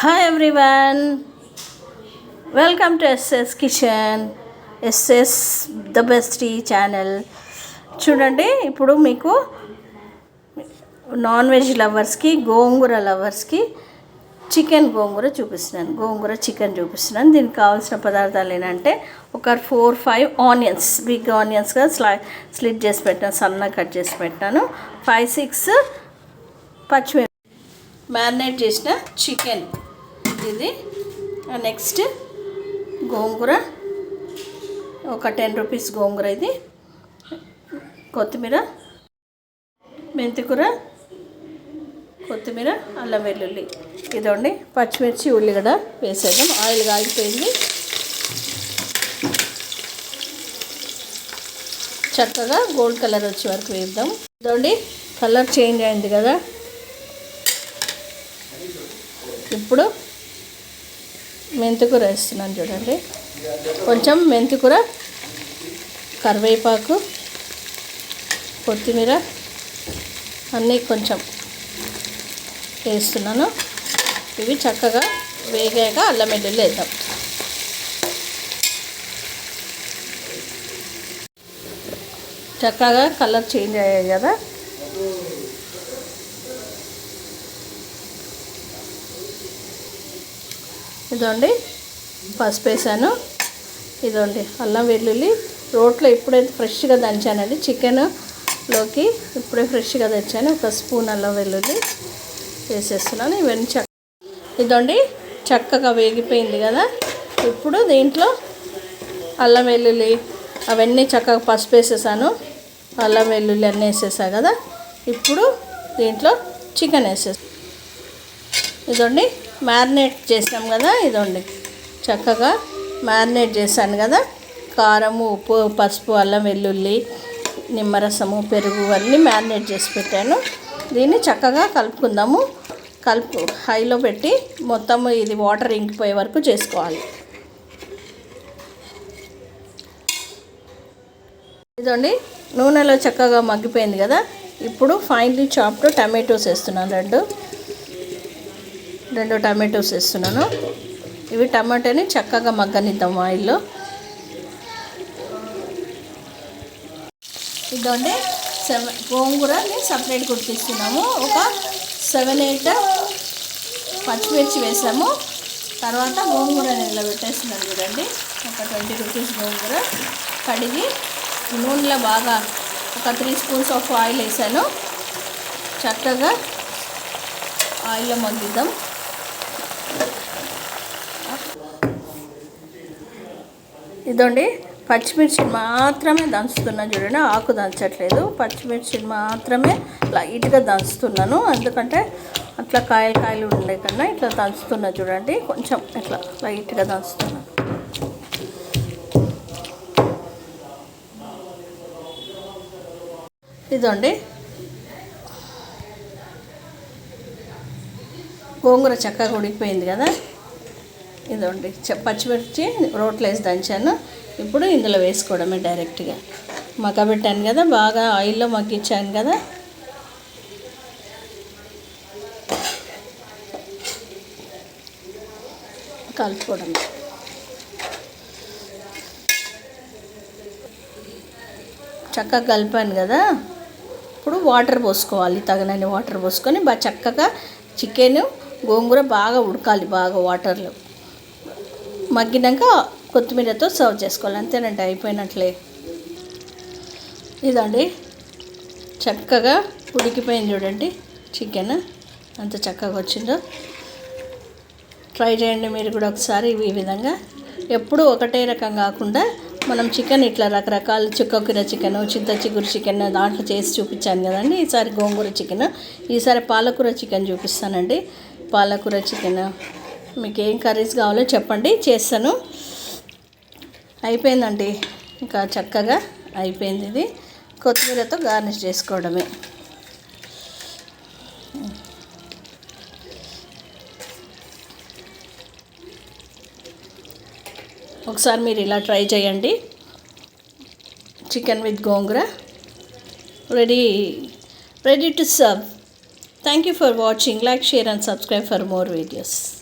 Hi everyone welcome to SS kitchen SS the best ఈ channel చూడండి ఇప్పుడు మీకు నాన్ వెజ్ లవర్స్కి గోంగూర లవర్స్కి చికెన్ గోంగూర చూపిస్తున్నాను. గోంగూర చికెన్ చూపిస్తున్నాను. దీనికి కావాల్సిన పదార్థాలు ఏంటంటే ఒక ఫోర్ ఫైవ్ ఆనియన్స్ బిగ్ ఆనియన్స్గా స్లా స్లిట్ చేసి పెట్టాను సన్నగా కట్ చేసి పెట్టాను. ఫైవ్ సిక్స్ పచ్చిమి మ్యారినేట్ చేసిన చికెన్ ఇది నెక్స్ట్ గోంగూర. ఒక టెన్ రూపీస్ గోంగూర ఇది. కొత్తిమీర. మెంతికూర. కొత్తిమీర అల్లం వెల్లుల్లి. ఇదండి. పచ్చిమిర్చి ఉల్లిగడ్డ వేసేద్దాం. ఆయిల్ కాగిపోయింది. చక్కగా గోల్డ్ కలర్ వచ్చే వరకు వేద్దాం. ఇదండి. కలర్ చేంజ్ అయింది కదా. ఇప్పుడు మెంతికూర వేస్తున్నాను చూడండి. కొంచెం మెంతికూర కరివేపాకు కొత్తిమీర అన్నీ కొంచెం వేస్తున్నాను. ఇవి చక్కగా వేగాక అల్లం వెల్లుల్లి వేద్దాం. చక్కగా కలర్ చేంజ్ అయ్యాయి కదా? ఇదండి పసుపు వేసాను. ఇదండి అల్లం వెల్లుల్లి. రోట్లో ఇప్పుడే ఫ్రెష్గా దంచానండి. చికెన్లోకి ఇప్పుడే ఫ్రెష్గా తెచ్చాను. ఒక స్పూన్ అల్లం వెల్లుల్లి వేసేస్తున్నాను. ఇవన్నీ చక్క ఇదండి చక్కగా వేగిపోయింది కదా. ఇప్పుడు దీంట్లో అల్లం వెల్లుల్లి అవన్నీ చక్కగా పసుపు వేసేసాను. అల్లం వెల్లుల్లి అన్నీ వేసేసా కదా. ఇప్పుడు దీంట్లో చికెన్ వేసేసాను ఇదండి మ్యారినేట్ చేసాం కదా ఇదండి. చక్కగా మ్యారినేట్ చేశాను కదా. కారము ఉప్పు పసుపు అల్లం వెల్లుల్లి నిమ్మరసము పెరుగు అన్నీ మ్యారినేట్ చేసి పెట్టాను. దీన్ని చక్కగా కలుపుకుందాము. కలుపు హైలో పెట్టి మొత్తం ఇది వాటర్ ఇంకిపోయే వరకు చేసుకోవాలి. ఇదండి నూనెలో చక్కగా మగ్గిపోయింది కదా. ఇప్పుడు ఫైనలీ చాప్డ్ టమాటోస్ వేస్తున్నాను రెండు. రెండు టమాటోస్ వేస్తున్నాను. ఇవి టమాటోని చక్కగా మగ్గనిద్దాం ఆయిల్లో. ఇదండి సెవెన్ గోంగూరని సపరేట్ కుట్టిస్తున్నాము ఒక సెవెన్ ఎయిట్ పచ్చిమిర్చి వేసాము. తర్వాత గోంగూర నీళ్ళ పెట్టేస్తున్నాను చూడండి. ఒక ట్వంటీ రూపీస్ గోంగూర కడిగి నూనెలో బాగా ఒక త్రీ స్పూన్స్ ఆఫ్ ఆయిల్ వేసాను. చక్కగా ఆయిల్లో మగ్గిద్దాం. ఇదండి పచ్చిమిర్చిని మాత్రమే దంచుతున్నా చూడండి ఆకు దంచట్లేదు. పచ్చిమిర్చిని మాత్రమే లైట్గా దంచుతున్నాను. ఎందుకంటే అట్లా కాయలు కాయలు ఉండే కన్నా ఇట్లా దంచుతున్నా చూడండి కొంచెం ఇట్లా లైట్గా దంచుతున్నా. ఇదండి గోంగూర చక్కగా ఉడికిపోయింది కదా. ఇదండి పచ్చిమిర్చి రోట్లో వేసి దంచాను. ఇప్పుడు ఇందులో వేసుకోవడమే డైరెక్ట్గా. మగ్గబెట్టాను కదా బాగా ఆయిల్లో మగ్గించాను కదా. కలుపుకోవడం చక్కగా కలిపాను కదా. ఇప్పుడు వాటర్ పోసుకోవాలి తగినన్ని వాటర్ పోసుకొని బాగా చక్కగా చికెన్ గోంగూర బాగా ఉడకాలి బాగా వాటర్లో. మగ్గినాక కొత్తిమీరతో సర్వ్ చేసుకోవాలి. అంతేనండి అయిపోయినట్లే. ఇదండి. చక్కగా ఉడికిపోయింది చూడండి. చికెన్ అంత చక్కగా వచ్చిందో. ట్రై చేయండి మీరు కూడా ఒకసారి ఈ విధంగా. ఎప్పుడు ఒకటే రకం కాకుండా మనం చికెన్ ఇట్లా రకరకాల చుక్కకూర చికెన్ చింత చిగురు చికెన్ దాంట్లో చేసి చూపించాను కదండి. ఈసారి గోంగూర చికెన్ ఈసారి పాలకూర చికెన్ చూపిస్తానండి. పాలకూర చికెన్. మీకు ఏం కర్రీస్ కావాలో చెప్పండి చేస్తాను. అయిపోయిందండి. ఇంకా చక్కగా అయిపోయింది ఇది. కొత్తిమీరతో గార్నిష్ చేసుకోవడమే. ఒకసారి మీరు ఇలా ట్రై చేయండి. Chicken with gongura. Ready ready to serve. Thank you for watching. Like, share and subscribe for more videos.